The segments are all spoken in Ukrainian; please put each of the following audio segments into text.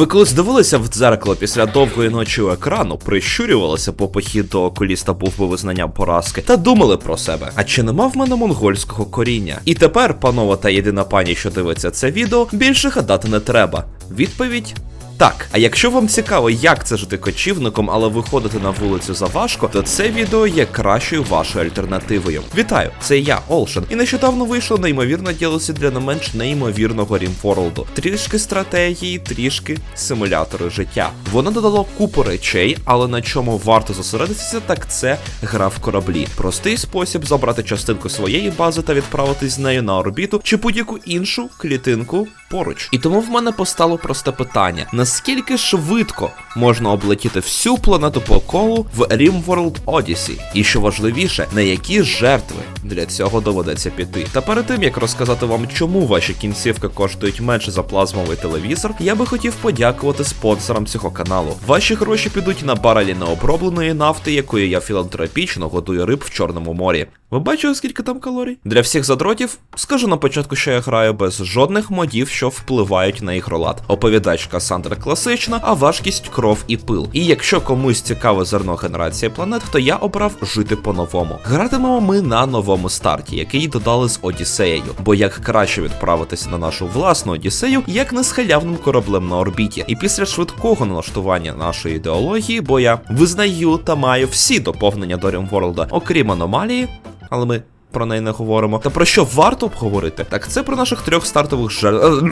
Ви колись дивилися в дзеркало після довгої ночі у екрану, прищурювалися по похід до окуліста був би визнанням поразки, та думали про себе. А чи нема в мене монгольського коріння? І тепер, панова та єдина пані, що дивиться це відео, більше гадати не треба. Відповідь так, а якщо вам цікаво, як це жити кочівником, але виходити на вулицю заважко, то це відео є кращою вашою альтернативою. Вітаю, це я, Олшен, і нещодавно вийшло неймовірно ділося для не менш неймовірного Рімфорлду. Трішки стратегії, трішки симулятори життя. Воно додало купу речей, але на чому варто зосередитися, так це гра в кораблі. Простий спосіб забрати частинку своєї бази та відправитись з нею на орбіту чи будь-яку іншу клітинку поруч. І тому в мене постало просте питання: наскільки швидко можна облетіти всю планету по колу в RimWorld Odyssey? І що важливіше, на які жертви для цього доведеться піти. Та перед тим як розказати вам, чому ваші кінцівки коштують менше за плазмовий телевізор, я би хотів подякувати спонсорам цього каналу. Ваші гроші підуть на барелі необробленої нафти, якою я філантропічно годую риб в Чорному морі. Ви бачили, скільки там калорій? Для всіх задротів скажу на початку, що я граю без жодних модів, що впливають на ігролад. Оповідачка Сандер класична, а важкість кров і пил. І якщо комусь цікаве зерно генерації планет, то я обрав жити по-новому. Гратимемо ми на новому старті, який додали з Одіссеєю. Бо як краще відправитися на нашу власну Одіссею, як не з кораблем на орбіті. І після швидкого налаштування нашої ідеології, бо я визнаю та маю всі доповнення до Римворлда, окрім аномалії, але ми. Про неї не говоримо. Та про що варто обговорити? Так це про наших трьох стартових жертв,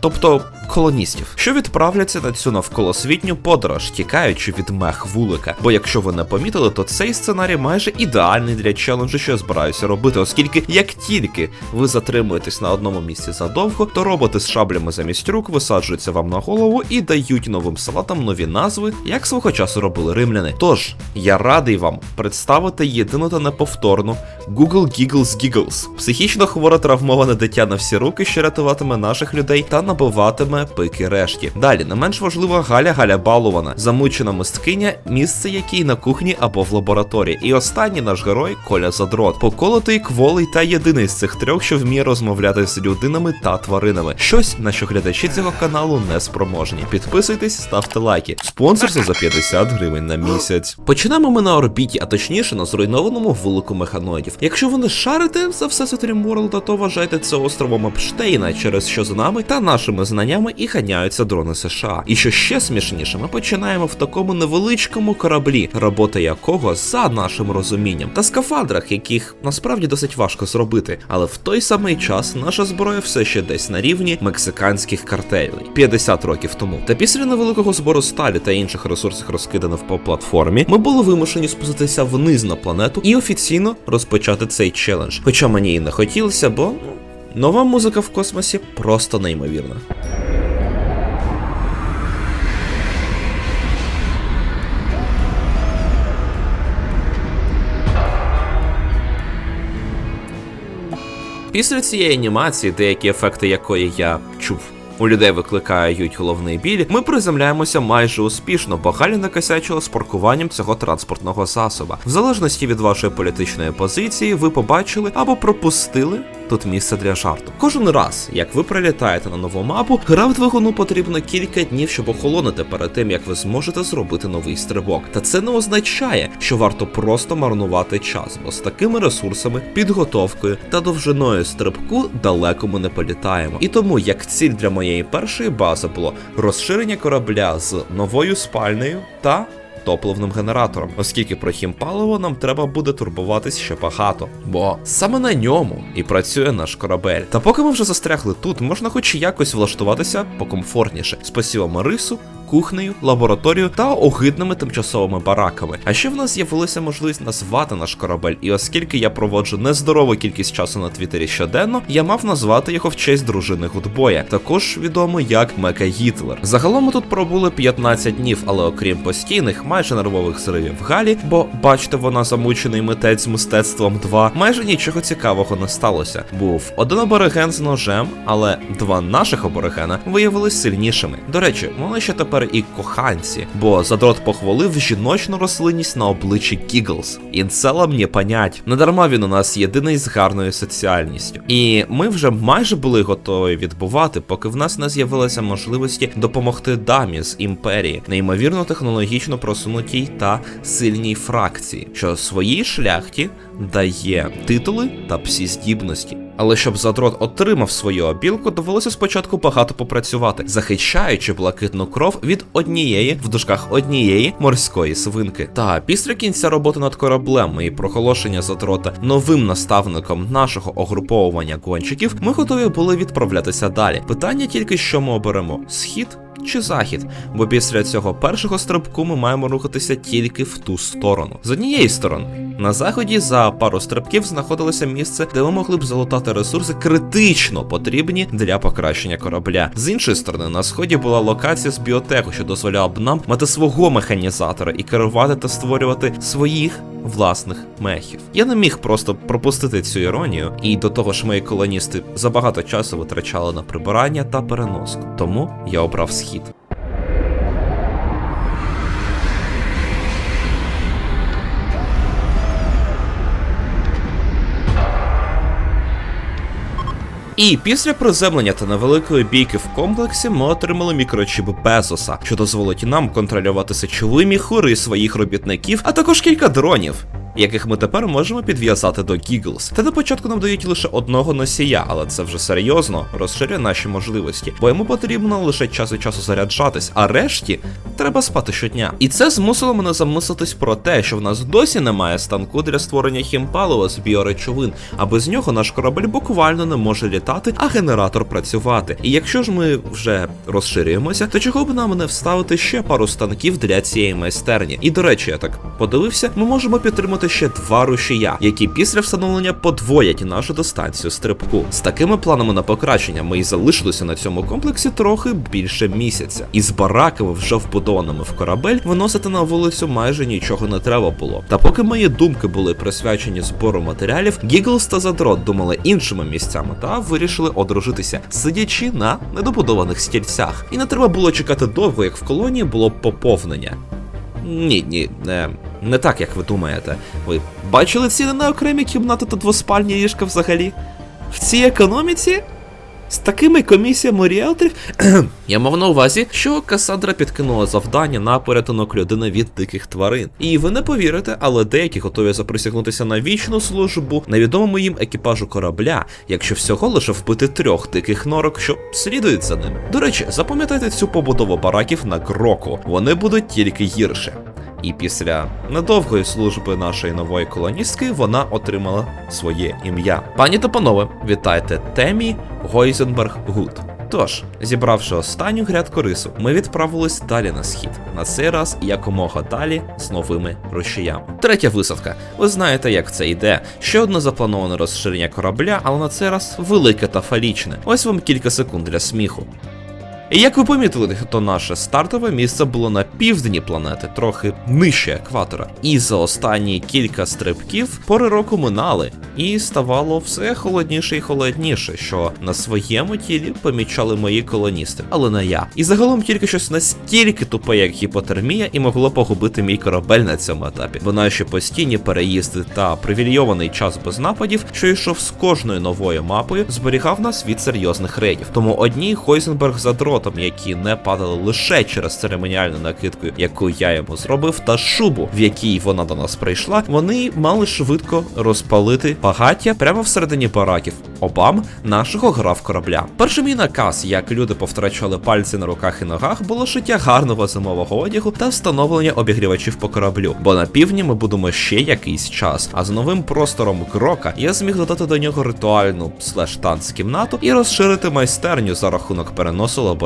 тобто колоністів, що відправляться на цю навколосвітню подорож, тікаючи від мех вулика. Бо якщо ви не помітили, то цей сценарій майже ідеальний для челенджу, що я збираюся робити, оскільки як тільки ви затримуєтесь на одному місці задовго, то роботи з шаблями замість рук висаджуються вам на голову і дають новим салатам нові назви, як свого часу робили римляни. Тож я радий вам представити єдину та неповторну Google Giggles Giggles. Психічно хворе травмоване дитя на всі руки, що рятуватиме наших людей та набиватиме пики решті. Далі не менш важлива Галя Галя Балована, замучена мисткиня, місце якій на кухні або в лабораторії. І останній наш герой Коля Задрот, поколотий, кволий та єдиний з цих трьох, що вміє розмовляти з людинами та тваринами. Щось на що глядачі цього каналу не спроможні. Підписуйтесь, ставте лайки. Спонсорство за 50 гривень на місяць. Починаємо ми на орбіті, а точніше на зруйнованому вулику механоїдів. Якщо ви не шарите за все Сетрімворлда, то вважайте це островом Епштейна, через що з нами та нашими знаннями і ганяються дрони США. І що ще смішніше, ми починаємо в такому невеличкому кораблі, робота якого за нашим розумінням, та скафандрах, яких насправді досить важко зробити. Але в той самий час наша зброя все ще десь на рівні мексиканських картелей 50 років тому. Та після невеликого збору сталі та інших ресурсів, розкиданих по платформі, ми були вимушені спуститися вниз на планету і офіційно розпочати цей челендж. Хоча мені і не хотілося, бо нова музика в космосі просто неймовірна. Після цієї анімації, деякі ефекти якої я чув. У людей викликають головний біль. Ми приземляємося майже успішно, бо Галі накосячила з паркуванням цього транспортного засоба. В залежності від вашої політичної позиції, ви побачили або пропустили тут місце для жарту. Кожен раз, як ви прилітаєте на нову мапу, гра в двигуну потрібно кілька днів, щоб охолонити перед тим, як ви зможете зробити новий стрибок. Та це не означає, що варто просто марнувати час, бо з такими ресурсами, підготовкою та довжиною стрибку далеко ми не політаємо. І тому як ціль для моєї першої бази було розширення корабля з новою спальнею та топливним генератором, оскільки про хімпаливо нам треба буде турбуватись ще багато, бо саме на ньому і працює наш корабель. Та поки ми вже застрягли тут, можна хоч якось влаштуватися покомфортніше. Спасіба Марису, кухнею, лабораторією та огидними тимчасовими бараками. А ще в нас з'явилася можливість назвати наш корабель, і оскільки я проводжу нездорову кількість часу на Твіттері щоденно, я мав назвати його в честь дружини Гудбоя, також відомо як Мека Гітлер. Загалом ми тут пробули 15 днів, але окрім постійних, майже нервових зривів Галі, бо бачите, вона замучений митець з мистецтвом 2, майже нічого цікавого не сталося. Був один абориген з ножем, але два наших аборигена виявились сильнішими. До речі, вони ще тепер тепер і коханці, бо задрот похвалив жіночну рослинність на обличчі Гіглс. Інцелам не понять. Недарма він у нас єдиний з гарною соціальністю. І ми вже майже були готові відбувати, поки в нас не з'явилися можливості допомогти дамі з імперії, неймовірно технологічно просунутій та сильній фракції, що своїй шляхті дає титули та всі здібності. Але щоб задрот отримав свою обілку, довелося спочатку багато попрацювати, захищаючи блакитну кров від однієї в дужках однієї морської свинки. Та після кінця роботи над кораблем і проголошення задрота новим наставником нашого огруповування гонщиків, ми готові були відправлятися далі. Питання тільки, що ми оберемо: схід чи захід, бо після цього першого стрибку ми маємо рухатися тільки в ту сторону. З однієї сторони, на заході за пару стрибків знаходилося місце, де ми могли б залутати ресурси критично потрібні для покращення корабля. З іншої сторони, на сході була локація з біотеху, що дозволяла б нам мати свого механізатора і керувати та створювати своїх. Власних мехів. Я не міг просто пропустити цю іронію, і до того ж мої колоністи забагато часу витрачали на прибирання та переноску. Тому я обрав схід. І після приземлення та невеликої бійки в комплексі ми отримали мікрочіп Безоса, що дозволить нам контролювати сечові міхури своїх робітників, а також кілька дронів. Яких ми тепер можемо підв'язати до Гіглс. Та на початку нам дають лише одного носія, але це вже серйозно розширює наші можливості, бо йому потрібно лише час від часу заряджатись, а решті треба спати щодня. І це змусило мене замислитись про те, що в нас досі немає станку для створення хімпалива з біоречовин, а без нього наш корабель буквально не може літати, а генератор працювати. І якщо ж ми вже розширюємося, то чого б нам не вставити ще пару станків для цієї майстерні? І до речі, я так подивився, ми можемо підтримати ще два рушія, які після встановлення подвоять нашу дистанцію стрибку. З такими планами на покращення ми і залишилися на цьому комплексі трохи більше місяця. І з бараками, вже вбудованими в корабель, виносити на вулицю майже нічого не треба було. Та поки мої думки були присвячені збору матеріалів, Гіглс та Задрот думали іншими місцями та вирішили одружитися, сидячи на недобудованих стільцях. І не треба було чекати довго, як в колонії було поповнення. Ні, ні, не, не так, як ви думаєте. Ви бачили ціни на окремі кімнати та двоспальні ліжка взагалі? В цій економіці? З такими комісіями ріелторів. Я мав на увазі, що Касандра підкинула завдання на порятунок людини від диких тварин. І ви не повірите, але деякі готові заприсягнутися на вічну службу невідомому їм екіпажу корабля, якщо всього лише вбити трьох диких норок, що слідують за ними. До речі, запам'ятайте цю побудову бараків на Гроку. Вони будуть тільки гірше. І після недовгої служби нашої нової колоністки вона отримала своє ім'я. Пані та панове, вітайте Темі Гойзенберг Гуд. Тож, зібравши останню грядку рису, ми відправились далі на схід. На цей раз якомога далі з новими рушіями. Третя висадка. Ви знаєте, як це йде. Ще одне заплановане розширення корабля, але на цей раз велике та фалічне. Ось вам кілька секунд для сміху. І як ви помітили, то наше стартове місце було на півдні планети, трохи нижче екватора. І за останні кілька стрибків пори року минали, і ставало все холодніше і холодніше, що на своєму тілі помічали мої колоністи, але не я. І загалом тільки щось настільки тупе, як гіпотермія, і могло погубити мій корабель на цьому етапі, бо наші постійні переїзди та привільйований час без нападів, що йшов з кожною новою мапою, зберігав нас від серйозних рейдів. Тому одній Хойзенберг за дротом, які не падали лише через церемоніальну накидку, яку я йому зробив, та шубу, в якій вона до нас прийшла, вони мали швидко розпалити багаття прямо всередині бараків. Обам нашого грав корабля. Перший мій наказ, як люди повтрачали пальці на руках і ногах, було шиття гарного зимового одягу та встановлення обігрівачів по кораблю. Бо на півдні ми будемо ще якийсь час. А з новим простором Грока я зміг додати до нього ритуальну слеш танц кімнату і розширити майстерню за рахунок переносу лабораторії.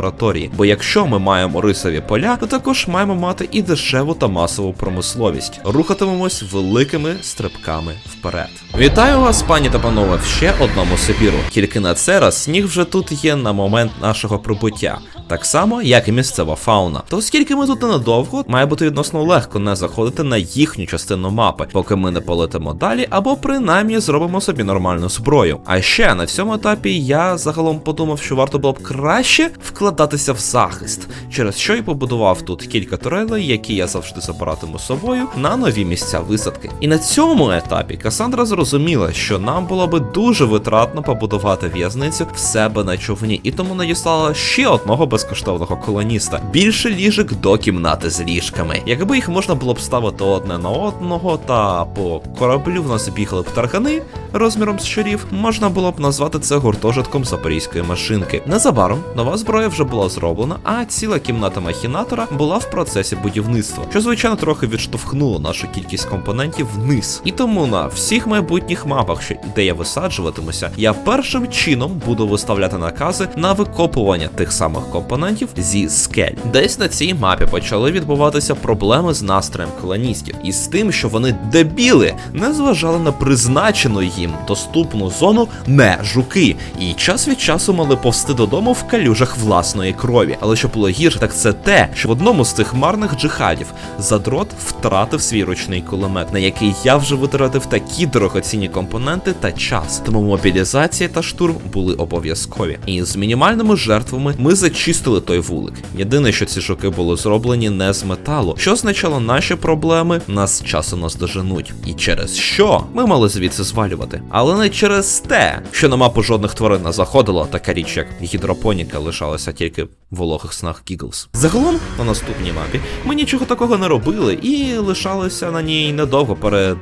Бо якщо ми маємо рисові поля, то також маємо мати і дешеву та масову промисловість. Рухатимемось великими стрибками вперед. Вітаю вас, пані та панове, в ще одному Сибіру. Тільки на це раз сніг вже тут є на момент нашого прибуття. Так само, як і місцева фауна. То оскільки ми тут ненадовго, має бути відносно легко не заходити на їхню частину мапи, поки ми не полетимо далі, або принаймні зробимо собі нормальну зброю. А ще на цьому етапі я загалом подумав, що варто було б краще вкладатися в захист, через що і побудував тут кілька турелей, які я завжди забиратиму з собою на нові місця висадки. І на цьому етапі Касандра зрозуміла, що нам було би дуже витратно побудувати в'язницю в себе на човні, і тому надіслала ще одного безкоштовного колоніста. Більше ліжок до кімнати з ліжками. Якби їх можна було б ставити одне на одного, та по кораблю в нас бігли б таргани розміром з щурів, можна було б назвати це гуртожитком запорізької машинки. Незабаром нова зброя вже була зроблена, а ціла кімната махінатора була в процесі будівництва, що звичайно трохи відштовхнуло нашу кількість компонентів вниз. І тому на всіх майбутніх мапах, що де я висаджуватимуся, я першим чином буду виставляти накази на викопування тих самих компонентів зі скель. Десь на цій мапі почали відбуватися проблеми з настроєм колоністів і з тим, що вони дебіли не зважали на призначену їм доступну зону не жуки, і час від часу мали повсти додому в калюжах власної крові. Але що було гірше, так це те, що в одному з цих марних джихадів задрот втратив свій ручний кулемет, на який я вже витратив такі дорогоцінні компоненти та час. Тому мобілізація та штурм були обов'язкові. І з мінімальними жертвами ми зачистили той вулик. Єдине, що ці жуки були зроблені не з металу, що означало наші проблеми нас часом наздоженуть. І через що ми мали звідси звалювати. Але не через те, що на мапу жодних тварин не заходило, така річ, як гідропоніка лишалася тільки в вологих снах Гіглс. Загалом на наступній мапі ми нічого такого не робили і лишалися на ній недовго перед.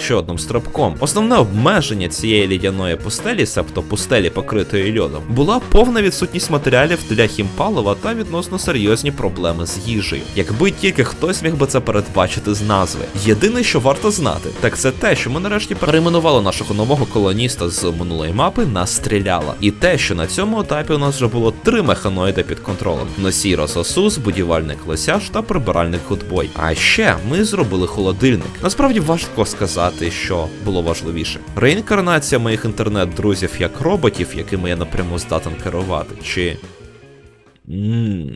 Ще одним стрибком. Основне обмеження цієї лідяної пустелі, себто пустелі покритої льодом, була повна відсутність матеріалів для хімпалива та відносно серйозні проблеми з їжею. Якби тільки хтось міг би це передбачити з назви. Єдине, що варто знати, так це те, що ми нарешті перейменували нашого нового колоніста з минулої мапи на стріляла. І те, що на цьому етапі у нас вже було три механоїди під контролем: носій Рососус, будівельник Лосяш та прибиральник Гудбой. А ще ми зробили холодильник. Насправді важко сказати, що було важливіше: реінкарнація моїх інтернет-друзів як роботів, якими я напряму здатен керувати, чи. Ммм.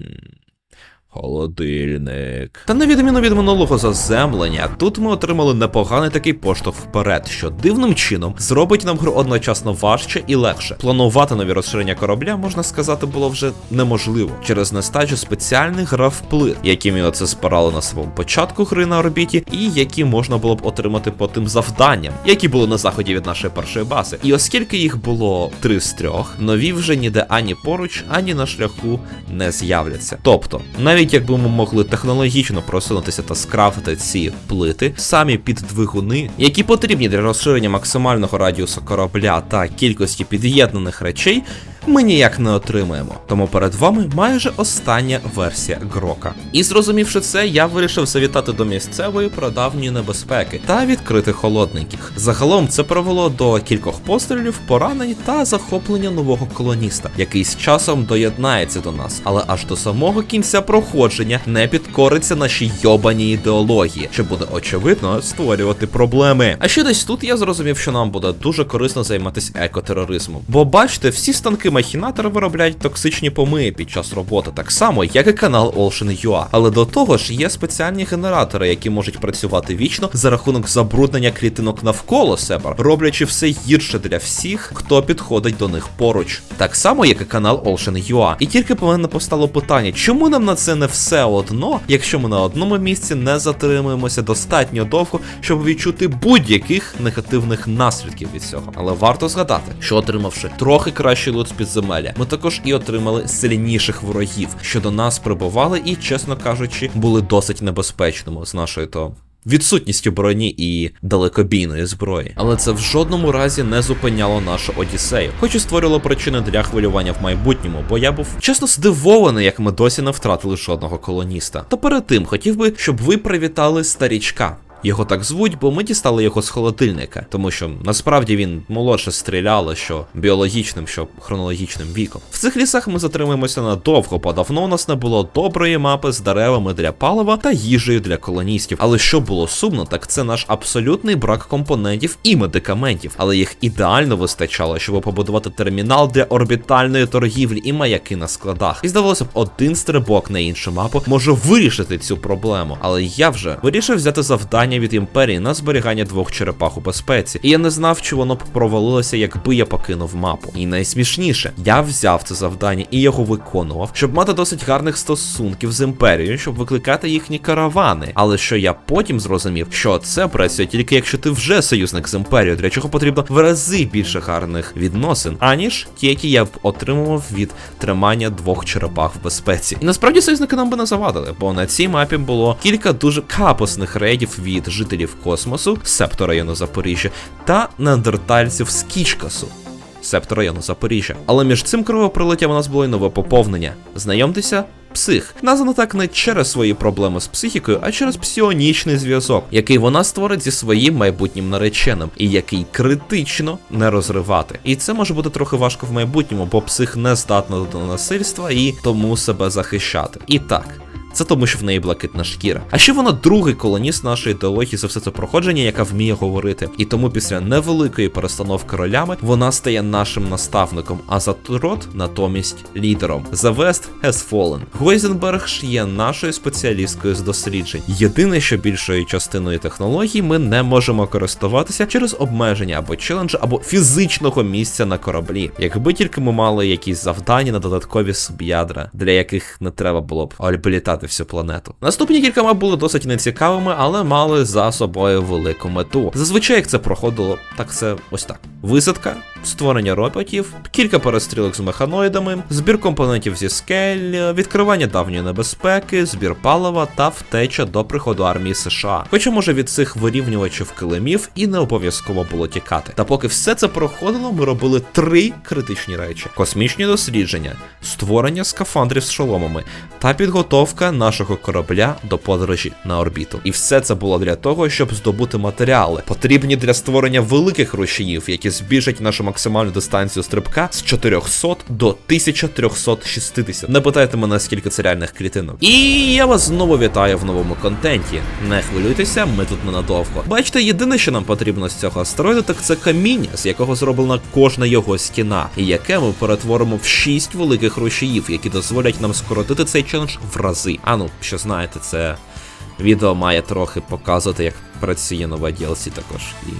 Холодильник. Та на відміну від минулого заземлення, тут ми отримали непоганий такий поштовх вперед, що дивним чином зробить нам гру одночасно важче і легше. Планувати нові розширення корабля, можна сказати, було вже неможливо через нестачу спеціальних графплит, які ми оце спирали на самому початку гри на орбіті, і які можна було б отримати по тим завданням, які були на заході від нашої першої бази. І оскільки їх було три з трьох, нові вже ніде ані поруч, ані на шляху не з'являться. Тобто, навіть якби ми могли технологічно просунутися та скрафтити ці плити самі під двигуни, які потрібні для розширення максимального радіусу корабля та кількості під'єднаних речей. Ми ніяк не отримаємо, тому перед вами майже остання версія Грока. І зрозумівши це, я вирішив завітати до місцевої прадавньої небезпеки та відкрити холодненьких. Загалом це привело до кількох пострілів, поранень та захоплення нового колоніста, який з часом доєднається до нас, але аж до самого кінця проходження не підкориться нашій йобаній ідеології, що буде очевидно створювати проблеми. А ще десь тут я зрозумів, що нам буде дуже корисно займатися екотероризмом. Бо бачите, всі станки махінатора виробляють токсичні помиї під час роботи, так само, як і канал Ocean.ua. Але до того ж є спеціальні генератори, які можуть працювати вічно за рахунок забруднення клітинок навколо себе, роблячи все гірше для всіх, хто підходить до них поруч. Так само, як і канал Ocean.ua. І тільки по мене постало питання, чому нам на це не все одно, якщо ми на одному місці не затримуємося достатньо довго, щоб відчути будь-яких негативних наслідків від цього. Але варто згадати, що отримавши трохи кращий лут підземелля, ми також і отримали сильніших ворогів, що до нас прибували і, чесно кажучи, були досить небезпечними з нашої то. Відсутністю броні і далекобійної зброї, але це в жодному разі не зупиняло нашу Одіссею, хоч і створило причини для хвилювання в майбутньому, бо я був чесно здивований, як ми досі не втратили жодного колоніста. Та перед тим хотів би, щоб ви привітали старічка. Його так звуть, бо ми дістали його з холодильника, тому що насправді він молодше стріляло, що біологічним, що хронологічним віком. В цих лісах ми затримуємося надовго, бо давно у нас не було доброї мапи з деревами для палива та їжею для колоністів. Але що було сумно, так це наш абсолютний брак компонентів і медикаментів, але їх ідеально вистачало, щоб побудувати термінал для орбітальної торгівлі і маяки на складах. І здавалося б, один стрибок на іншу мапу може вирішити цю проблему. Але я вже вирішив взяти завдання від імперії на зберігання двох черепах у безпеці. І я не знав, чи воно б провалилося, якби я покинув мапу. І найсмішніше, я взяв це завдання і його виконував, щоб мати досить гарних стосунків з імперією, щоб викликати їхні каравани. Але що я потім зрозумів, що це працює тільки якщо ти вже союзник з імперією, для чого потрібно в рази більше гарних відносин, аніж ті, які я б отримував від тримання двох черепах в безпеці. І насправді союзники нам би не завадили, бо на цій мапі було кілька дуже капосних рейдів від жителів космосу, септо району Запоріжжя, та неандертальців з Кічкасу. Септо району Запоріжжя. Але між цим кровопролиттям у нас було й нове поповнення. Знайомтеся, псих. Названо так не через свої проблеми з психікою, а через псіонічний зв'язок, який вона створить зі своїм майбутнім нареченим, і який критично не розривати. І це може бути трохи важко в майбутньому, бо псих не здатна до насильства і тому себе захищати. І так. Це тому, що в неї блакитна шкіра. А ще вона другий колоніст нашої ідеології за все це проходження, яка вміє говорити. І тому після невеликої перестановки ролями вона стає нашим наставником, а Затрот натомість лідером. The West has fallen. Гойзенберг ж є нашою спеціалісткою з досліджень. Єдине, що більшою частиною технологій ми не можемо користуватися через обмеження або челенджі, або фізичного місця на кораблі. Якби тільки ми мали якісь завдання на додаткові суб'ядра, для яких не треба було б облітати всю планету. Наступні кілька мап були досить нецікавими, але мали за собою велику мету. Зазвичай, як це проходило, так це ось так: висадка, створення роботів, кілька перестрілок з механоїдами, збір компонентів зі скель, відкривання давньої небезпеки, збір палива та втеча до приходу армії США. Хоча може від цих вирівнювачів килимів і не обов'язково було тікати. Та поки все це проходило, ми робили три критичні речі: космічні дослідження, створення скафандрів з шоломами та підготовка нашого корабля до подорожі на орбіту. І все це було для того, щоб здобути матеріали, потрібні для створення великих рушіїв, які збільшать нашу максимальну дистанцію стрибка з 400 до 1360. Не питайте мене, скільки це реальних клітинок. І я вас знову вітаю в новому контенті. Не хвилюйтеся, ми тут ненадовго. Бачите, єдине, що нам потрібно з цього астероїду, так це каміння, з якого зроблена кожна його стіна, і яке ми перетворимо в 6 великих рушіїв, які дозволять нам скоротити цей челендж в рази. А ну, що знаєте, це відео має трохи показувати, як працює нова DLC також. І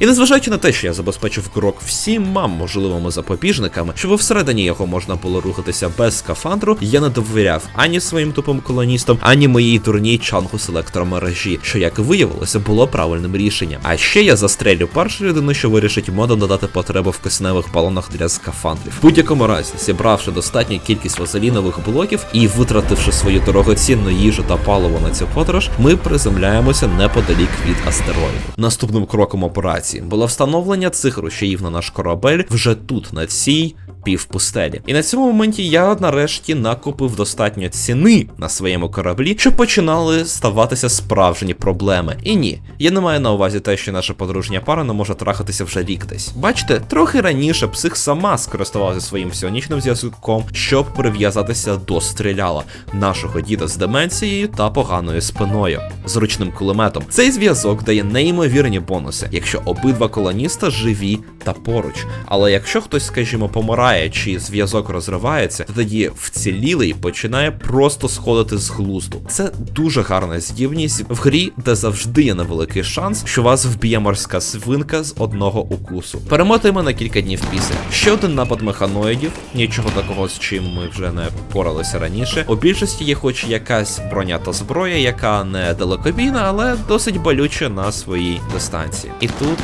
і незважаючи на те, що я забезпечив крок всіма можливими запобіжниками, щоб всередині його можна було рухатися без скафандру, я не довіряв ані своїм тупим колоністам, ані моїй дурній чангу з електромережі, що, як виявилося, було правильним рішенням. А ще я застрелю першу людину, що вирішить модом додати потребу в кисневих балонах для скафандрів. В будь-якому разі, зібравши достатню кількість вазелінових блоків і витративши свою дорогоцінну їжу та паливо на цю подорож, ми приземляємося неподалік від астероїду. Наступним кроком операції було встановлення цих рушіїв на наш корабель вже тут, на цій півпустелі. І на цьому моменті я нарешті накупив достатньо ціни на своєму кораблі, щоб починали ставатися справжні проблеми. І ні, я не маю на увазі те, що наша подружня пара не може трахатися вже рік десь. Бачите, трохи раніше псих сама скористувалася своїм сіонічним зв'язком, щоб прив'язатися до стріляла нашого діда з деменцією та поганою спиною, з ручним кулеметом. Цей зв'язок дає неймовірні бонуси, якщо обидва колоніста живі та поруч. Але якщо хтось, скажімо, помирає чи зв'язок розривається, то тоді вцілілий починає просто сходити з глузду. Це дуже гарна здібність в грі, де завжди є невеликий шанс, що вас вб'є морська свинка з одного укусу. Перемотаємо на кілька днів після. Ще один напад механоїдів, нічого такого з чим ми вже не поралися раніше. У більшості є хоч якась броня та зброя, яка не далекобійна, але досить болюча на своїй дистанції. І тут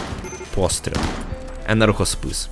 постріл. Енергоспис.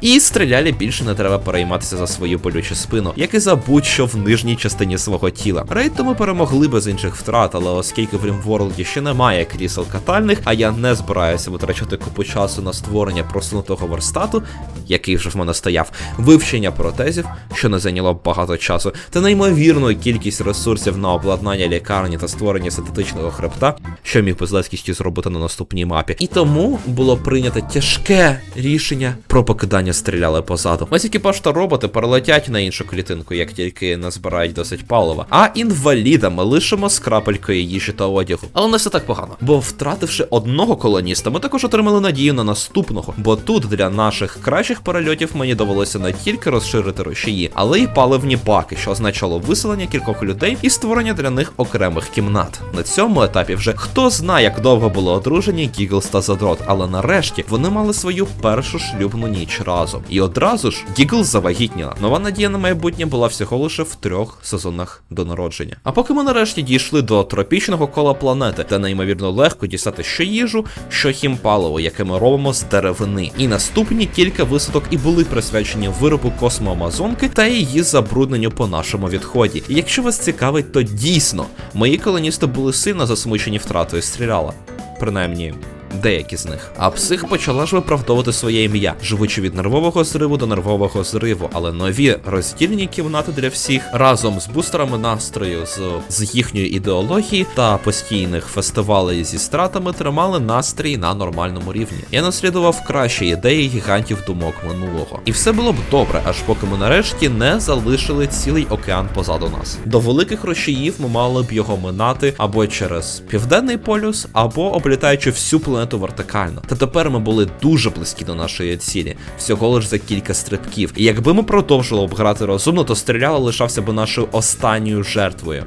І стріляли більше не треба перейматися за свою болючу спину, як і за будь-що в нижній частині свого тіла. Рейд то ми перемогли без інших втрат, але оскільки в Рімворлді ще немає крісел катальних, а я не збираюся витрачати купу часу на створення просунутого верстату, який вже в мене стояв, вивчення протезів, що не зайняло багато часу, та неймовірну кількість ресурсів на обладнання лікарні та створення синтетичного хребта, що міг би з легкістю зробити на наступній мапі. І тому було прийнято тяжке рішення про покидання стріляли позаду. Ось екіпаж та роботи перелетять на іншу клітинку, як тільки назбирають досить палива. А інваліда ми лишимо з крапелькою їжі та одягу. Але не все так погано. Бо втративши одного колоніста, ми також отримали надію на наступного. Бо тут для наших кращих перельотів мені довелося не тільки розширити рушії, але й паливні баки, що означало виселення кількох людей і створення для них окремих кімнат. На цьому етапі вже хто знає, як довго було одружені Гіглс та Задрот, але нарешті вони мали свою першу шлюбну ніч разом. І одразу ж Гіглс завагітніла. Нова надія на майбутнє була всього лише в трьох сезонах до народження. А поки ми нарешті дійшли до тропічного кола планети, де неймовірно легко дістати що їжу, що хімпаливо, яке ми робимо з деревини. І наступні кілька висадок і були присвячені виробу космоамазонки та її забрудненню по нашому відході. І якщо вас цікавить, то дійсно мої колоністи були сильно засмучені втратою стріляла. Принаймні. Деякі з них. А псих почала ж виправдовувати своє ім'я, живучи від нервового зриву до нервового зриву, але нові роздільні кімнати для всіх разом з бустерами настрою, з, з їхньої ідеології та постійних фестивалей зі стратами тримали настрій на нормальному рівні. Я наслідував кращі ідеї гігантів думок минулого. І все було б добре, аж поки ми нарешті не залишили цілий океан позаду нас. До великих рушіїв ми мали б його минати або через південний полюс, або облітаючи всю планету вертикально. Та тепер ми були дуже близькі до нашої цілі, всього лиш за кілька стрибків. І якби ми продовжили обграти грати розумно, то стріляла лишався би нашою останньою жертвою.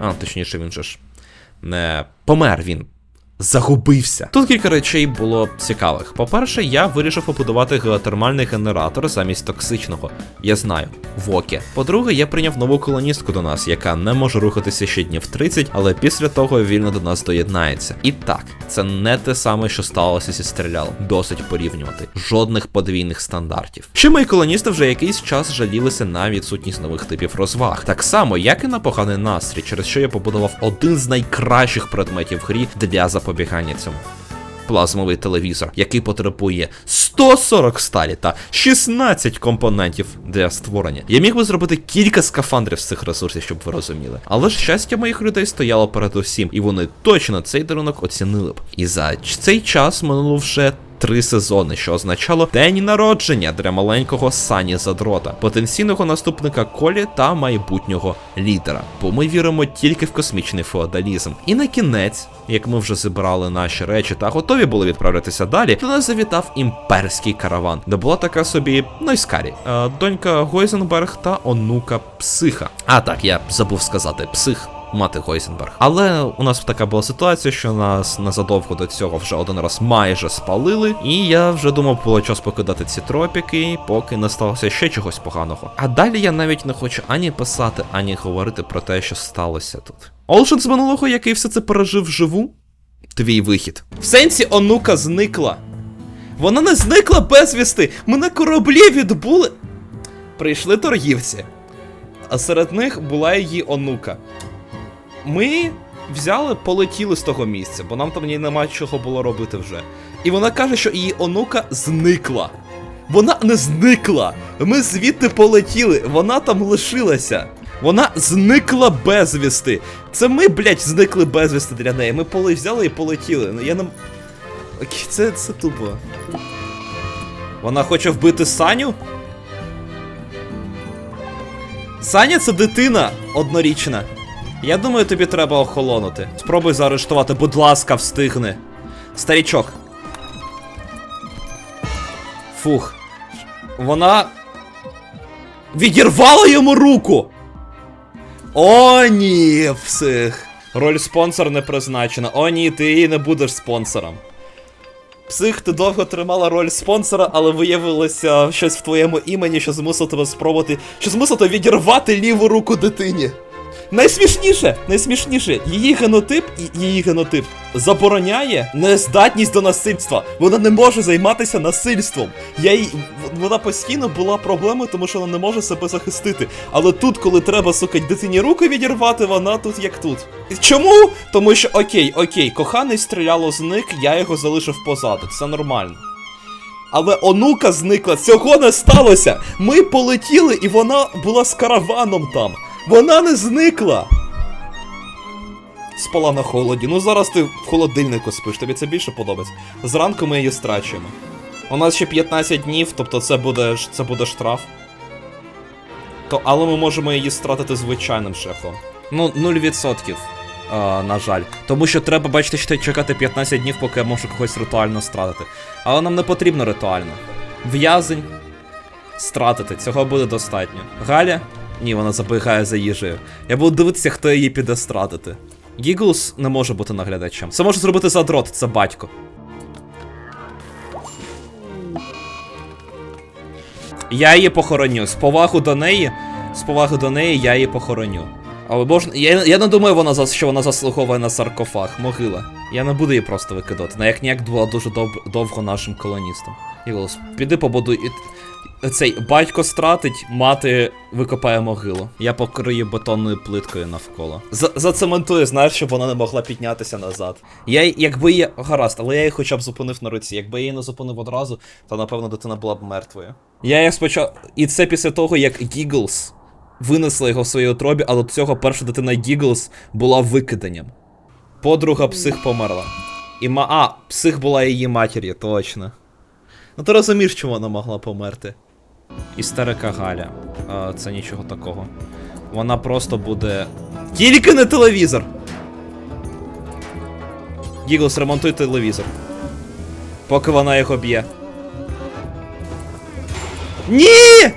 А, точніше, він же ж не помер він. Загубився. Тут кілька речей було цікавих. По-перше, я вирішив побудувати геотермальний генератор замість токсичного. Я знаю, Вокі. По-друге, я прийняв нову колоністку до нас, яка не може рухатися ще днів 30, але після того вільно до нас доєднається. І так, це не те саме, що сталося зі стрілялом. Досить порівнювати. Жодних подвійних стандартів. Ще мої колоністи вже якийсь час жалілися на відсутність нових типів розваг. Так само, як і на поганий настрій, через що я побудував один з найкращих предметів в грі для запобігання цьому. Плазмовий телевізор, який потребує 140 сталі та 16 компонентів для створення. Я міг би зробити кілька скафандрів з цих ресурсів, щоб ви розуміли. Але ж щастя моїх людей стояло перед усім, і вони точно цей дарунок оцінили б. І за цей час минуло вже три сезони, що означало день народження для маленького Сані Задрота, потенційного наступника Колі та майбутнього лідера. Бо ми віримо тільки в космічний феодалізм. І на кінець, як ми вже зібрали наші речі та готові були відправлятися далі, до нас завітав імперський караван, де була така собі Нойскарі, е, донька Гойзенберг та онука Психа. А так, я забув сказати, псих мати Гойзенберг. Але у нас така була ситуація, що нас незадовго до цього вже один раз майже спалили, і я вже думав, було час покидати ці тропіки, поки не сталося ще чогось поганого. А далі я навіть не хочу ані писати, ані говорити про те, що сталося тут. Олшин з минулого, який все це пережив вживу, твій вихід. В сенсі онука зникла. Вона не зникла безвісти. Ми на кораблі відбули. Прийшли торгівці. А серед них була її онука. Ми взяли, полетіли з того місця, бо нам там нема чого було робити вже. І вона каже, що її онука зникла. Вона не зникла. Ми звідти полетіли, вона там лишилася. Вона зникла безвісти. Це ми, блядь, зникли безвісти для неї. Ми поли взяли і полетіли. Ну я нам. Це, це тупо. Вона хоче вбити Саню? Саня це дитина однорічна. Я думаю, тобі треба охолонути. Спробуй заарештувати, будь ласка, встигни. Старічок. Фух. Вона. Відірвала йому руку! О, ні, псих. Роль спонсор не призначена. О, ні, ти її не будеш спонсором. Псих, ти довго тримала роль спонсора, але виявилося щось в твоєму імені, що змусило тебе спробувати, що змусило тебе відірвати ліву руку дитині. Найсмішніше, найсмішніше, її генотип і її генотип забороняє нездатність до насильства. Вона не може займатися насильством. Я їй, вона постійно була проблемою, тому що вона не може себе захистити. Але тут, коли треба, сука, дитині руки відірвати, вона тут як тут. Чому? Тому що окей, окей, коханий стріляло зник, я його залишив позаду. Це нормально. Але онука зникла, цього не сталося. Ми полетіли, і вона була з караваном там. Вона не зникла. спала на холоді. Ну зараз ти в холодильнику спиш, тобі це більше подобається. Зранку ми її страчуємо. У нас ще 15 днів, тобто це буде, це буде штраф. То, але ми можемо її стратити звичайним шляхом. Ну, 0%. А, на жаль. Тому що треба, бачите, чекати 15 днів, поки я можу когось ритуально стратити. Але нам не потрібно ритуально. В'язень. Стратити, цього буде достатньо. Галя? Ні, вона забігає за їжею. Я буду дивитися, хто її піде стратити. Гіглс не може бути наглядачем. Це може зробити задрот, це батько. Я її похороню. З повагу до неї. З поваги до неї я її похороню. Але можна. Я, я не думаю, вона що вона заслуговує на саркофаг, могила. Я не буду її просто викидати. Вона як ніяк була дуже дов- довго нашим колоністом. Іголос, піди побудуй. Цей батько стратить, мати викопає могилу. Я покрию бетонною плиткою навколо. За- зацементую, знаєш, щоб вона не могла піднятися назад. Я якби її. Гаразд, але я її хоча б зупинив на руці. Якби я її не зупинив одразу, то напевно дитина була б мертвою. Я їх спочатку. І це після того, як Гіглс винесла його в своїй утробі, а до цього перша дитина Гіглс була викиданням. Подруга псих померла. І ма. А, псих була її матір'ю, точно. Ну ти розумієш, чому вона могла померти. Істерика Галя. А, це нічого такого. Вона просто буде. Тільки не телевізор! Гіглс, ремонтуй телевізор. Поки вона його б'є. Ні!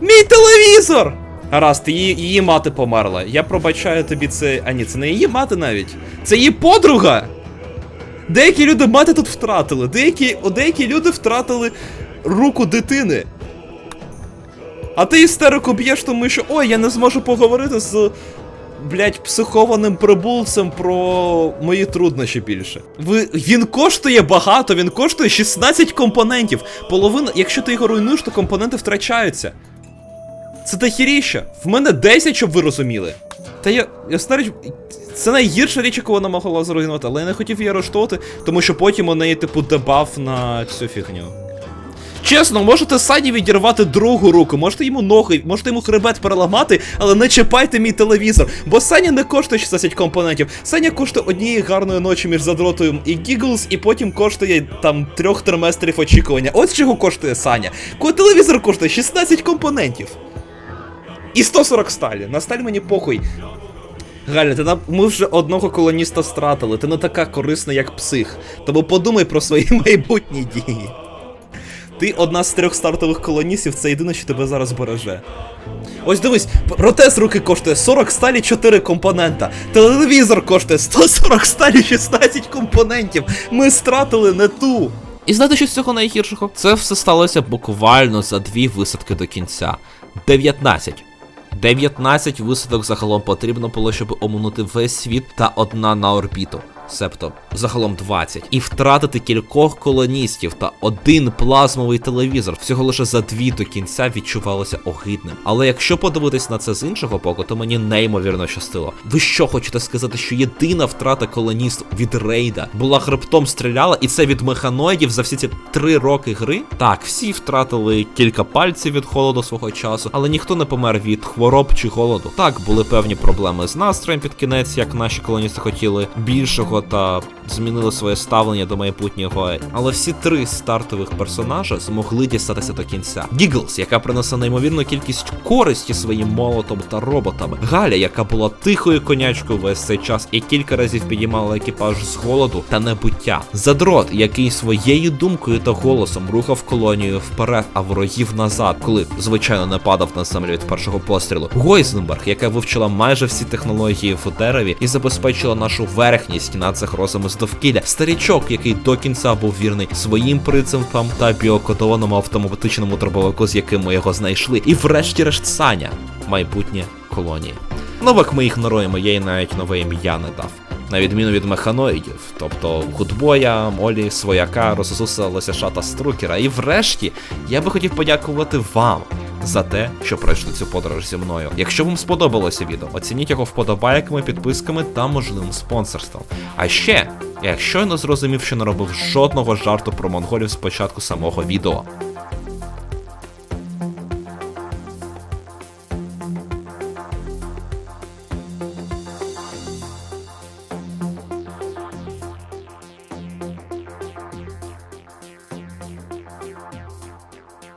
Мій телевізор! Гаразд, її, її мати померла. Я пробачаю тобі це. А ні, це не її мати навіть. Це її подруга! Деякі люди мати тут втратили. Деякі, деякі люди втратили руку дитини. А ти істерику б'єш, тому що ой, я не зможу поговорити з. Блять, психованим прибулцем про мої труднощі більше. Ви, він коштує багато, він коштує 16 компонентів. Половина, якщо ти його руйнуєш, то компоненти втрачаються. Це дохіріща. В мене 10, щоб ви розуміли. Та я. я старий. Це найгірша річ, яку вона могла зруйнувати, але я не хотів її арештувати, тому що потім у неї, типу, дебаф на цю фігню. Чесно, можете Сані відірвати другу руку, можете йому ноги, можете йому хребет переламати, але не чіпайте мій телевізор. Бо Саня не коштує 16 компонентів. Саня коштує однієї гарної ночі між задротою і Гіглс, і потім коштує там трьох триместрів очікування. Ось чого коштує Саня. Коли телевізор коштує 16 компонентів. І 140 сталі. На сталь мені похуй. Галя, ти на... ми вже одного колоніста стратили, ти не така корисна, як псих. Тому подумай про свої майбутні дії. Ти одна з трьох стартових колоністів, це єдине, що тебе зараз береже. Ось дивись, протез руки коштує 40 сталі 4 компонента. Телевізор коштує 140 сталі 16 компонентів. Ми стратили не ту. І знаєте, що з цього найгіршого? Це все сталося буквально за дві висадки до кінця. 19. 19 висадок загалом потрібно було, щоб оминути весь світ та одна на орбіту. Себто загалом 20. І втратити кількох колоністів та один плазмовий телевізор всього лише за дві до кінця відчувалося огидним. Але якщо подивитись на це з іншого боку, то мені неймовірно щастило. Ви що хочете сказати, що єдина втрата колоніст від рейда була хребтом стріляла, і це від механоїдів за всі ці три роки гри? Так, всі втратили кілька пальців від холоду свого часу, але ніхто не помер від хвороб чи голоду. Так, були певні проблеми з настроєм під кінець, як наші колоністи хотіли більшого та змінили своє ставлення до майбутнього. Але всі три стартових персонажа змогли дістатися до кінця. Гіглс, яка принесла неймовірну кількість користі своїм молотом та роботами. Галя, яка була тихою конячкою весь цей час і кілька разів підіймала екіпаж з голоду та небуття. Задрот, який своєю думкою та голосом рухав колонію вперед, а ворогів назад, коли звичайно не падав на землю від першого пострілу. Гойзенберг, яка вивчила майже всі технології в дереві і забезпечила нашу верхність над загрозами з довкілля. Старічок, який до кінця був вірний своїм принципам та біокодованому автоматичному дробовику, з яким ми його знайшли. І врешті-решт Саня, майбутнє колонії. Новак ми ігноруємо, я їй навіть нове ім'я не дав. На відміну від механоїдів, тобто Гудбоя, Молі, Свояка, Розсуса, Лосяша та Струкера. І врешті я би хотів подякувати вам за те, що пройшли цю подорож зі мною. Якщо вам сподобалося відео, оцініть його вподобайками, підписками та можливим спонсорством. А ще, я щойно зрозумів, що не робив жодного жарту про монголів з початку самого відео.